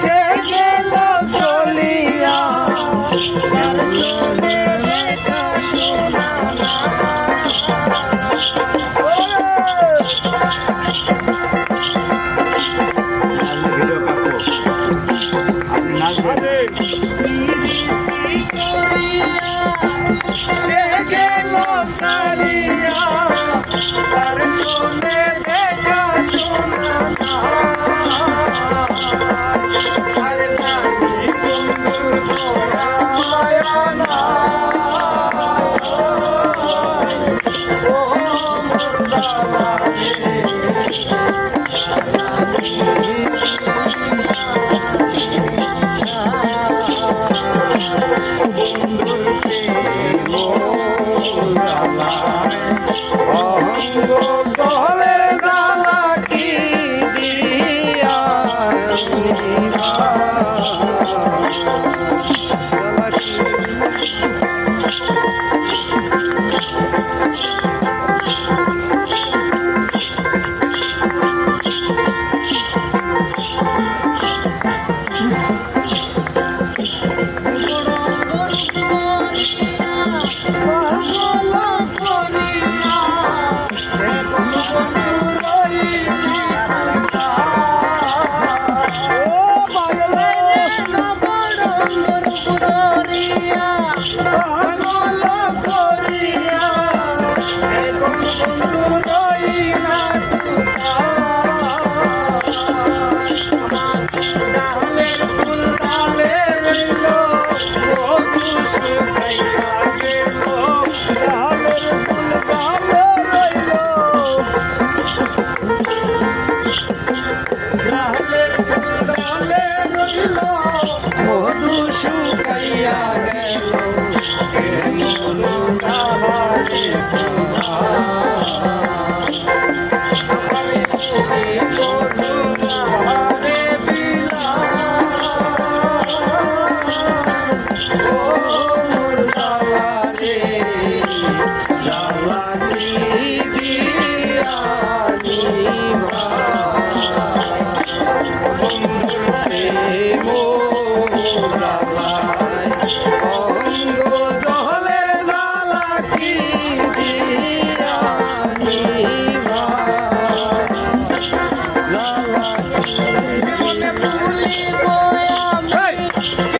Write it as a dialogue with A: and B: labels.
A: সে গেল চলিয়া আর Sally. নিবা? গালা Yeah.